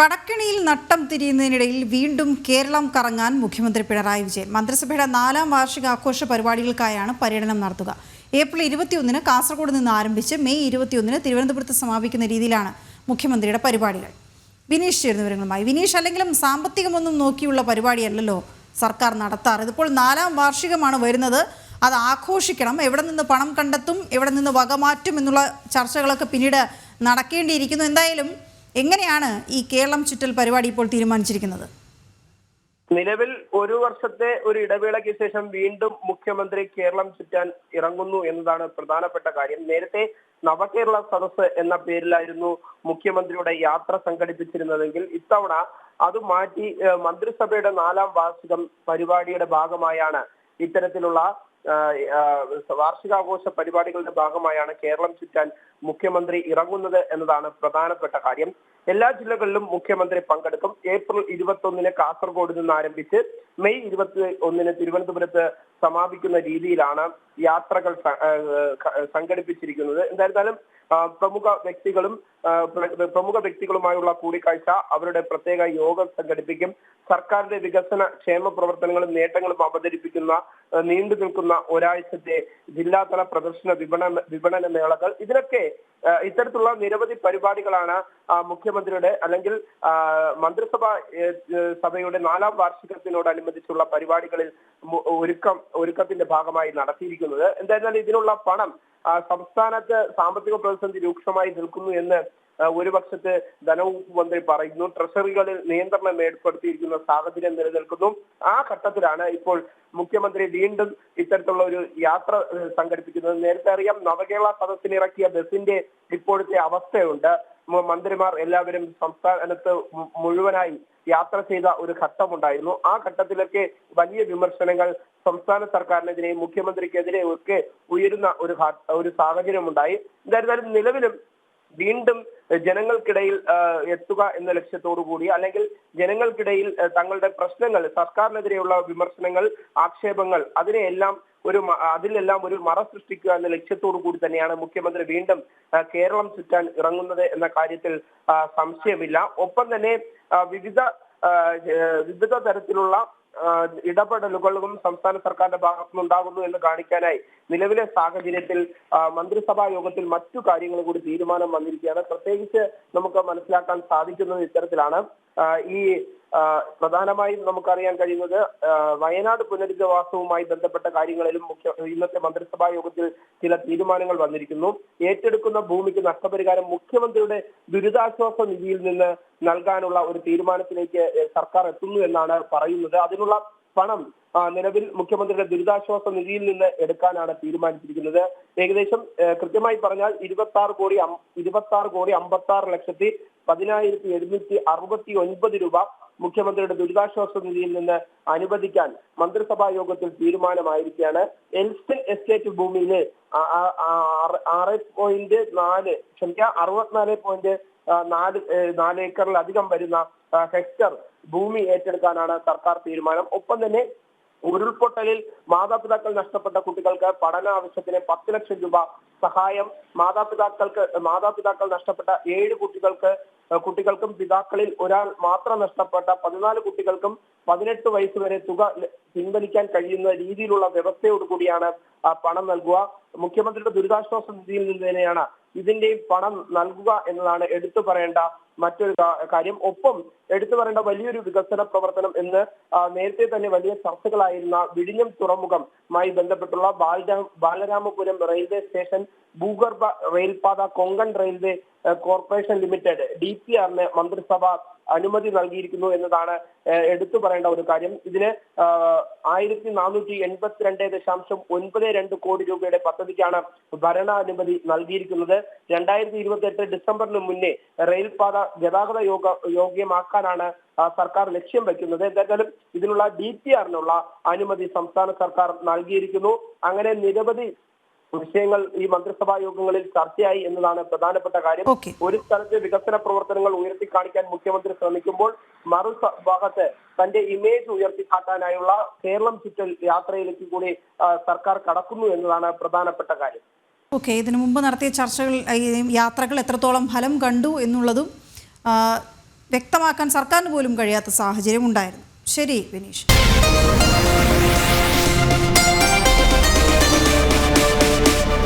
കടക്കിണിയിൽ നട്ടം തിരിയുന്നതിനിടയിൽ വീണ്ടും കേരളം കറങ്ങാൻ മുഖ്യമന്ത്രി പിണറായി വിജയൻ. മന്ത്രിസഭയുടെ നാലാം വാർഷിക ആഘോഷ പരിപാടികൾക്കായാണ് പര്യടനം നടത്തുക. ഏപ്രിൽ ഇരുപത്തിയൊന്നിന് കാസർഗോഡ് നിന്ന് ആരംഭിച്ച് മെയ് ഇരുപത്തിയൊന്നിന് തിരുവനന്തപുരത്ത് സമാപിക്കുന്ന രീതിയിലാണ് മുഖ്യമന്ത്രിയുടെ പരിപാടികൾ. വിനീഷ് ചേരുന്ന വിവരങ്ങളുമായി. വിനീഷ് അല്ലെങ്കിലും സാമ്പത്തികമൊന്നും നോക്കിയുള്ള പരിപാടിയല്ലല്ലോ സർക്കാർ നടത്താറ്. ഇതിപ്പോൾ നാലാം വാർഷികമാണ് വരുന്നത്. അത് ആഘോഷിക്കണം. എവിടെ നിന്ന് പണം കണ്ടെത്തും എവിടെ നിന്ന് വകമാറ്റും എന്നുള്ള ചർച്ചകളൊക്കെ പിന്നീട് നടക്കേണ്ടിയിരിക്കുന്നു. എന്തായാലും എങ്ങനെയാണ് ഈ കേരളം ചുറ്റൽ പരിപാടി ഇപ്പോൾ തീരുമാനിച്ചിരിക്കുന്നത്? നിലവിൽ ഒരു വർഷത്തെ ഒരു ഇടവേളയ്ക്ക് ശേഷം വീണ്ടും മുഖ്യമന്ത്രി കേരളം ചുറ്റാൻ ഇറങ്ങുന്നു എന്നതാണ് പ്രധാനപ്പെട്ട കാര്യം. നേരത്തെ നവകേരള സദസ് എന്ന പേരിലായിരുന്നു മുഖ്യമന്ത്രിയുടെ യാത്ര സംഘടിപ്പിച്ചിരുന്നതെങ്കിൽ ഇത്തവണ അത് മാറ്റി മന്ത്രിസഭയുടെ നാലാം വാർഷികം പരിപാടിയുടെ ഭാഗമായാണ് ഇത്തരത്തിലുള്ള വാർഷികാഘോഷ പരിപാടികളുടെ ഭാഗമായാണ് കേരളം ചുറ്റാൻ മുഖ്യമന്ത്രി ഇറങ്ങുന്നത് എന്നതാണ് പ്രധാനപ്പെട്ട കാര്യം. എല്ലാ ജില്ലകളിലും മുഖ്യമന്ത്രി പങ്കെടുക്കും. ഏപ്രിൽ ഇരുപത്തി ഒന്നിന് കാസർഗോഡ് നിന്ന് ആരംഭിച്ച് മെയ് ഇരുപത്തി ഒന്നിന് തിരുവനന്തപുരത്ത് സമാപിക്കുന്ന രീതിയിലാണ് യാത്രകൾ സംഘടിപ്പിച്ചിരിക്കുന്നത്. എന്തായിരുന്നാലും പ്രമുഖ വ്യക്തികളും പ്രമുഖ വ്യക്തികളുമായുള്ള കൂടിക്കാഴ്ച അവരുടെ പ്രത്യേക യോഗം സംഘടിപ്പിക്കും. സർക്കാരിന്റെ വികസന ക്ഷേമ പ്രവർത്തനങ്ങളും നേട്ടങ്ങളും അവതരിപ്പിക്കുന്ന നീണ്ടു നിൽക്കുന്ന ഒരാഴ്ചത്തെ ജില്ലാതല പ്രദർശന വിപണന വിപണന മേളകൾ. ഇതിനൊക്കെ ഇത്തരത്തിലുള്ള നിരവധി പരിപാടികളാണ് മുഖ്യമന്ത്രിയുടെ അല്ലെങ്കിൽ മന്ത്രിസഭ സഭയുടെ നാലാം വാർഷികത്തിനോടനുബന്ധിച്ചുള്ള പരിപാടികളിൽ ഒരുക്കം ഒരുക്കത്തിന്റെ ഭാഗമായി നടത്തിയിരിക്കുന്നത്. എന്തായിരുന്നാലും ഇതിനുള്ള പണം സംസ്ഥാനത്ത് സാമ്പത്തിക പ്രതിസന്ധി രൂക്ഷമായി നിൽക്കുന്നു എന്ന് ഒരു പക്ഷത്ത് ധനവകുപ്പ് മന്ത്രി പറയുന്നു. ട്രഷറികളിൽ നിയന്ത്രണം ഏർപ്പെടുത്തിയിരിക്കുന്ന സാഹചര്യം നിലനിൽക്കുന്നു. ആ ഘട്ടത്തിലാണ് ഇപ്പോൾ മുഖ്യമന്ത്രി വീണ്ടും ഇത്തരത്തിലുള്ള ഒരു യാത്ര സംഘടിപ്പിക്കുന്നത്. നേരത്തെ അറിയാം നവകേരള സദസ്സിനിറക്കിയ ബസിന്റെ ഇപ്പോഴത്തെ അവസ്ഥയുണ്ട്. മന്ത്രിമാർ എല്ലാവരും സംസ്ഥാനത്ത് മുഴുവനായി യാത്ര ചെയ്ത ഒരു ഘട്ടമുണ്ടായിരുന്നു. ആ ഘട്ടത്തിലൊക്കെ വലിയ വിമർശനങ്ങൾ സംസ്ഥാന സർക്കാരിനെതിരെയും മുഖ്യമന്ത്രിക്കെതിരെയും ഒക്കെ ഉയരുന്ന ഒരു ഒരു സാഹചര്യമുണ്ടായി. എന്തായിരുന്നാലും നിലവിലും വീണ്ടും ജനങ്ങൾക്കിടയിൽ എത്തുക എന്ന ലക്ഷ്യത്തോടു കൂടി അല്ലെങ്കിൽ ജനങ്ങൾക്കിടയിൽ തങ്ങളുടെ പ്രശ്നങ്ങൾ സർക്കാരിനെതിരെയുള്ള വിമർശനങ്ങൾ ആക്ഷേപങ്ങൾ അതിനെയെല്ലാം ഒരു അതിലെല്ലാം ഒരു മറ സൃഷ്ടിക്കുക എന്ന ലക്ഷ്യത്തോടു കൂടി തന്നെയാണ് മുഖ്യമന്ത്രി വീണ്ടും കേരളം ചുറ്റാൻ ഇറങ്ങുന്നത് എന്ന കാര്യത്തിൽ സംശയമില്ല. ഒപ്പം തന്നെ വിവിധ വിവിധ തരത്തിലുള്ള ഇടപെടലുകളും സംസ്ഥാന സർക്കാരിന്റെ ഭാഗത്തുനിന്നുണ്ടാകുന്നു എന്ന് കാണിക്കാനായി നിലവിലെ സാഹചര്യത്തിൽ മന്ത്രിസഭാ യോഗത്തിൽ മറ്റു കാര്യങ്ങൾ കൂടി തീരുമാനം വന്നിരിക്കുകയാണ്. പ്രത്യേകിച്ച് നമുക്ക് മനസ്സിലാക്കാൻ സാധിക്കുന്നത് ഇത്തരത്തിലാണ്. ഈ പ്രധാനമായും നമുക്കറിയാൻ കഴിയുന്നത് വയനാട് പുനരധിവാസവുമായി ബന്ധപ്പെട്ട കാര്യങ്ങളിലും മുഖ്യ ഇന്നത്തെ മന്ത്രിസഭാ യോഗത്തിൽ ചില തീരുമാനങ്ങൾ വന്നിരിക്കുന്നു. ഏറ്റെടുക്കുന്ന ഭൂമിക്ക് നഷ്ടപരിഹാരം മുഖ്യമന്ത്രിയുടെ ദുരിതാശ്വാസ നിധിയിൽ നിന്ന് നൽകാനുള്ള ഒരു തീരുമാനത്തിലേക്ക് സർക്കാർ എത്തുന്നു എന്നാണ് പറയുന്നത്. അതിനുള്ള പണം നിലവിൽ മുഖ്യമന്ത്രിയുടെ ദുരിതാശ്വാസ നിധിയിൽ നിന്ന് എടുക്കാനാണ് തീരുമാനിച്ചിരിക്കുന്നത്. ഏകദേശം കൃത്യമായി പറഞ്ഞാൽ ഇരുപത്തി ആറ് കോടി ഇരുപത്തി ആറ് കോടി അമ്പത്തി ആറ് ലക്ഷത്തി പതിനായിരത്തി എഴുന്നൂറ്റി അറുപത്തി ഒൻപത് രൂപ മുഖ്യമന്ത്രിയുടെ ദുരിതാശ്വാസ നിധിയിൽ നിന്ന് അനുവദിക്കാൻ മന്ത്രിസഭാ യോഗത്തിൽ തീരുമാനമായിരിക്കുകയാണ്. എൽസ്റ്റൺ എസ്റ്റേറ്റ് ഭൂമിയിലെ ആറ് പോയിന്റ് നാല് ക്ഷമിക്കുക അറുപത്തിനാല് പോയിന്റ് നാല് നാല് ഏക്കറിലധികം വരുന്ന ഹെക്ടർ ഭൂമി ഏറ്റെടുക്കാനാണ് സർക്കാർ തീരുമാനം. ഒപ്പം തന്നെ ഉരുൾപൊട്ടലിൽ മാതാപിതാക്കൾ നഷ്ടപ്പെട്ട കുട്ടികൾക്ക് പഠന ആവശ്യത്തിന് പത്ത് ലക്ഷം രൂപ സഹായം. മാതാപിതാക്കൾക്ക് മാതാപിതാക്കൾ നഷ്ടപ്പെട്ട ഏഴ് കുട്ടികൾക്ക് കുട്ടികൾക്കും പിതാക്കളിൽ ഒരാൾ മാത്രം നഷ്ടപ്പെട്ട പതിനാല് കുട്ടികൾക്കും പതിനെട്ട് വയസ്സ് വരെ തുക പിൻവലിക്കാൻ കഴിയുന്ന രീതിയിലുള്ള വ്യവസ്ഥയോടുകൂടിയാണ് പണം നൽകുക. മുഖ്യമന്ത്രിയുടെ ദുരിതാശ്വാസ നിധിയിൽ നിന്ന് തന്നെയാണ് ഇതിന്റെയും പണം നൽകുക എന്നതാണ് എടുത്തു പറയേണ്ട മറ്റൊരു കാര്യം. ഒപ്പം എടുത്തു പറയേണ്ട വലിയൊരു വികസന പ്രവർത്തനം എന്ന് നേരത്തെ തന്നെ വലിയ ചർച്ചകളായിരുന്ന വിഴിഞ്ഞം തുറമുഖമായി ബന്ധപ്പെട്ടുള്ള ബാലരാം ബാലരാമപുരം റെയിൽവേ സ്റ്റേഷൻ ഭൂഗർഭ റെയിൽപാത Konkan railway corporation limited D P ആറിന് മന്ത്രിസഭ അനുമതി നൽകിയിരിക്കുന്നു എന്നതാണ് എടുത്തു പറയേണ്ട ഒരു കാര്യം. ഇതിന് ആയിരത്തി നാനൂറ്റി എൺപത്തിരണ്ട് ദശാംശം ഒൻപത് രണ്ട് കോടി രൂപയുടെ പദ്ധതിക്കാണ് ഭരണാനുമതി നൽകിയിരിക്കുന്നത്. രണ്ടായിരത്തി ഇരുപത്തി എട്ട് ഡിസംബറിന് മുന്നേ റെയിൽപാത ഗതാഗത യോഗ യോഗ്യമാക്കാനാണ് സർക്കാർ ലക്ഷ്യം വെക്കുന്നത്. എന്തായാലും ഇതിനുള്ള ഡി പി ആറിനുള്ള അനുമതി സംസ്ഥാന സർക്കാർ നൽകിയിരിക്കുന്നു. അങ്ങനെ നിരവധി വിഷയങ്ങൾ ഈ മന്ത്രിസഭാ യോഗങ്ങളിൽ ചർച്ചയായി എന്നതാണ് പ്രധാനപ്പെട്ട കാര്യം. ഒരു സ്ഥലത്ത് വികസന പ്രവർത്തനങ്ങൾ ഉയർത്തി കാണിക്കാൻ മുഖ്യമന്ത്രി ശ്രമിക്കുമ്പോൾ മറു ഭാഗത്ത് തന്റെ ഇമേജ് ഉയർത്തിക്കാട്ടാനായുള്ള കേരളം ചുറ്റൽ യാത്രയിലേക്ക് കൂടി സർക്കാർ കടക്കുന്നു എന്നതാണ് പ്രധാനപ്പെട്ട കാര്യം. ഓക്കെ. ഇതിനു മുമ്പ് നടത്തിയ ചർച്ചകൾ യാത്രകൾ എത്രത്തോളം ഫലം കണ്ടു എന്നുള്ളതും വ്യക്തമാക്കാൻ സർക്കാരിന് പോലും കഴിയാത്ത സാഹചര്യം ഉണ്ടായിരുന്നു ശരി വിനീഷ്.